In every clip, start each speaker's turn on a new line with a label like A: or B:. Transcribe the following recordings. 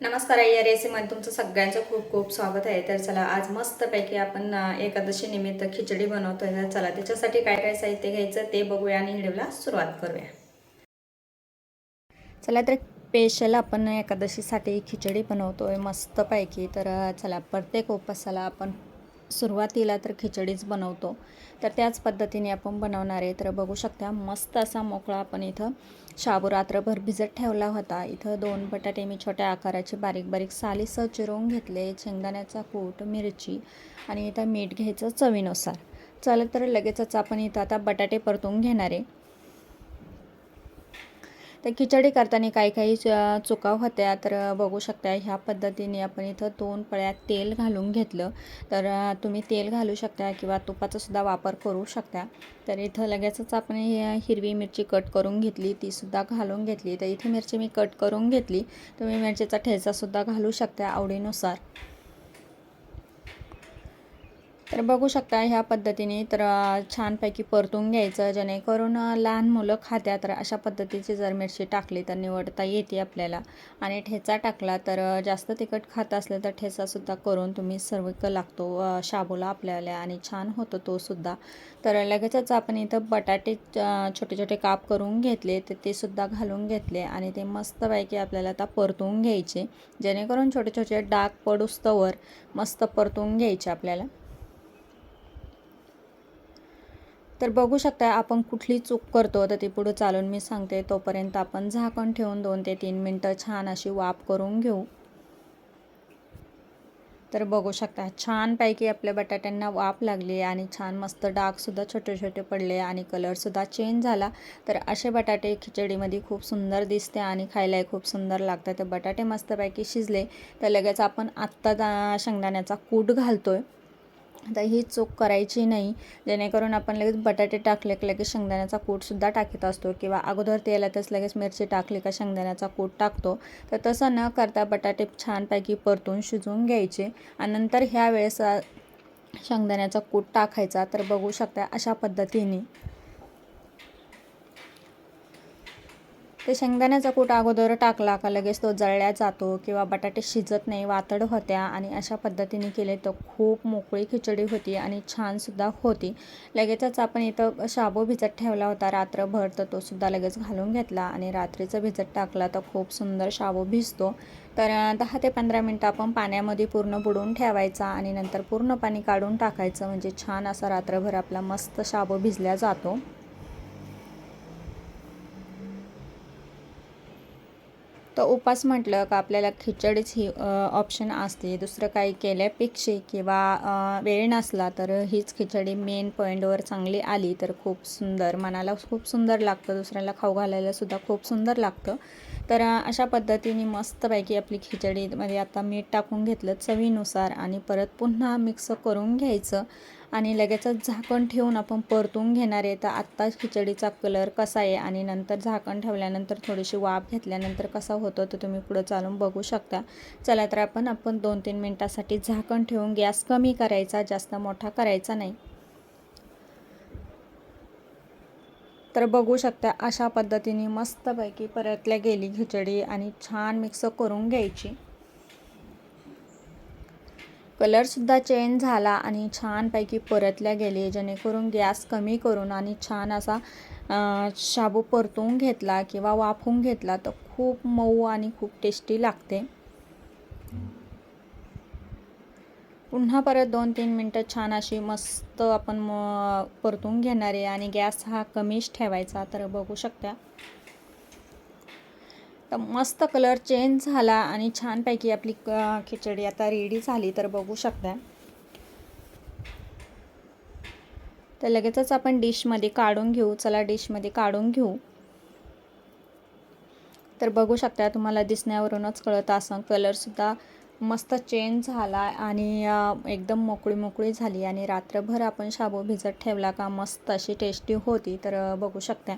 A: नमस्कार आई या सीमध्ये तुमचं सगळ्यांचं खूप खूप स्वागत आहे. तर चला आज मस्तपैकी आपण एकादशीनिमित्त एकादशी निमित्त खिचडी बनवतोय. तर चला त्याच्यासाठी काय काय साहित्य घ्यायचं ते बघूया आणि व्हिडिओला सुरुवात करूया. चला तर स्पेशल आपण एकादशीसाठी खिचडी बनवतोय मस्तपैकी. तर चला प्रत्येक उपासाला आपण सुरुवातीला तर खिचडीच बनवतो. तर त्याच पद्धतीने आपण बनवणार आहे. तर बघू शकता मस्त असा मोकळा आपण इथं शाबू रात्रभर भिजत ठेवला होता. इथं दोन बटाटे मी छोट्या आकाराचे बारीक बारीक सालीसह चिरवून घेतले. शेंगदाण्याचा कूट मिरची आणि इथं मीठ घ्यायचं चवीनुसार. चला तर लगेचच आपण इथं आता बटाटे परतून घेणार आहे. तर खिचडी करताना काही काही च- चुका होत्या. तर बघू शकता ह्या पद्धतीने आपण इथं दोन पळ्यात तेल घालून घेतलं. तर तुम्ही तेल घालू शकता किंवा तुपाचासुद्धा वापर करू शकता. तर इथं लगेचच आपण हिरवी मिरची कट करून घेतली. तीसुद्धा घालून घेतली. तर इथे मिरची मी कट करून घेतली. तुम्ही मिरचीचा ठेचासुद्धा घालू शकता आवडीनुसार. तर बघू शकता ह्या पद्धतीने तर छानपैकी परतून घ्यायचं जेणेकरून लहान मुलं खात्या तर अशा पद्धतीची जर मिरची टाकली तर निवडता येते आपल्याला. आणि ठेचा टाकला तर जास्त तिखट खात असलं तर ठेचासुद्धा करून तुम्ही सर्व लागतो शाबूला आपल्याला आणि छान होतो तो सुद्धा. तर लगेचच आपण इथं बटाटे छोटे छोटे काप करून घेतले तर ते सुद्धा घालून घेतले आणि ते मस्तपैकी आपल्याला आता परतून घ्यायचे. जेणेकरून छोटे छोटे डाग पडुस्तवर मस्त परतून घ्यायचे आपल्याला. तर बघू शकता आपण कुठली चूक करतो. तर ती पुढं चालून मी सांगते तोपर्यंत आपण झाकण ठेवून दोन ते तीन मिनटं छान अशी वाफ करून घेऊ. तर बघू शकता छानपैकी आपल्या बटाट्यांना वाफ लागली आणि छान मस्त डागसुद्धा छोटे छोटे पडले आणि कलरसुद्धा चेंज झाला. तर असे बटाटे खिचडीमध्ये खूप सुंदर दिसते आणि खायलाही खूप सुंदर लागतात. तर बटाटे मस्तपैकी शिजले तर लगेच आपण आत्ता शेंगदाण्याचा कूट घालतो आहे आता ही चूक करायची नाही. जेणेकरून आपण लगेच बटाटे टाकले की लगेच शेंगदाण्याचा कूटसुद्धा टाकत असतो किंवा अगोदर तेलातच लगेच मिरची टाकली का शेंगदाण्याचा कूट टाकतो. तर तसं न करता बटाटे छानपैकी परतून शिजवून घ्यायचे आणि नंतर ह्या वेळेस शेंगदाण्याचा कूट टाकायचा. तर बघू शकता अशा पद्धतीने. ते शेंगदाण्याचा कूट अगोदर टाकला का लगेच तो जळल्या जातो किंवा बटाटे शिजत नाही वातड होत्या आणि अशा पद्धतीने केले तर खूप मोकळी खिचडी होती आणि छानसुद्धा होती. लगेचच आपण इथं शाबू भिजत ठेवला होता रात्रभर तर तो सुद्धा लगेच घालून घेतला आणि रात्रीचं भिजत टाकला तर खूप सुंदर शाबू भिजतो. तर दहा ते पंधरा मिनटं आपण पाण्यामध्ये पूर्ण बुडवून ठेवायचा आणि नंतर पूर्ण पाणी काढून टाकायचं. म्हणजे छान असा रात्रभर आपला मस्त शाबू भिजल्या जातो. तर उपास म्हटलं का आपल्याला खिचडीच ही ऑप्शन असते. दुसरं काही केल्यापेक्षा किंवा वेळ नसला तर हीच खिचडी मेन पॉईंटवर चांगली आली तर खूप सुंदर. मनाला खूप सुंदर लागतं. दुसऱ्याला खाऊ घालायला सुद्धा खूप सुंदर लागतं. तर अशा पद्धतीने मस्तपैकी आपली खिचडीमध्ये आता मीठ टाकून घेतलं चवीनुसार आणि परत पुन्हा मिक्स करून घ्यायचं. आणि लगेचच झाकण ठेवून आपण परतून घेणार आहे. तर आत्ताच खिचडीचा कलर कसा आहे आणि नंतर झाकण ठेवल्यानंतर थोडीशी वाफ घेतल्यानंतर कसा होतो तर तुम्ही पुढं चालून बघू शकता. चला तर आपण आपण दोन तीन मिनटासाठी झाकण ठेवून गॅस कमी करायचा जास्त मोठा करायचा नाही. तर बघू शकता अशा पद्धतीने मस्तपैकी परतल्या गेली खिचडी आणि छान मिक्स करून घ्यायची. कलरसुद्धा चेंज झाला आणि छानपैकी परतल्या गेले जेणेकरून गॅस कमी करून आणि छान असा शाबू परतून घेतला किंवा वाफवून घेतला तर खूप मऊ आणि खूप टेस्टी लागते. पुन्हा परत दोन तीन मिनटं छान अशी मस्त आपण म परतून घेणार आहे आणि गॅस हा कमीच ठेवायचा तर बघू शकता. तर मस्त कलर चेंज झाला आणि छानपैकी आपली क- खिचडी आता रेडी झाली तर बघू शकता. तर लगेचच आपण डिशमध्ये काढून घेऊ. चला डिशमध्ये काढून घेऊ. तर बघू शकता तुम्हाला दिसण्यावरूनच कळत असं कलरसुद्धा मस्त चेंज झाला आणि एकदम मोकळी मोकळी झाली आणि रात्रभर आपण शाबू भिजत ठेवला का मस्त अशी टेस्टी होती तर बघू शकता.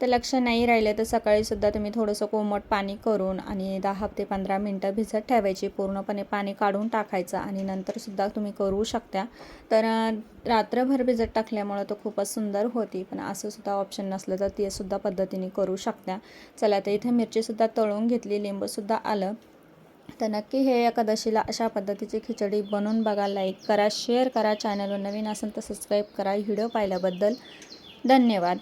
A: तर लक्ष नाही राहिलं तर सकाळीसुद्धा तुम्ही थोडंसं कोमट पाणी करून आणि दहा ते पंधरा मिनटं भिजत ठेवायची. पूर्णपणे पाणी काढून टाकायचं आणि नंतरसुद्धा तुम्ही करू शकता. तर रात्रभर भिजत टाकल्यामुळं तो खूपच सुंदर होती. पण असं सुद्धा ऑप्शन नसलं तर ते सुद्धा पद्धतीने करू शकता. चला तर इथे मिरचीसुद्धा तळून घेतली लिंबूसुद्धा आलं. तर नक्की हे एकादशीला अशा पद्धतीची खिचडी बनवून बघा लाईक करा शेअर करा. चॅनलवर नवीन असेल तर सबस्क्राईब करा. व्हिडिओ पाहिल्याबद्दल धन्यवाद.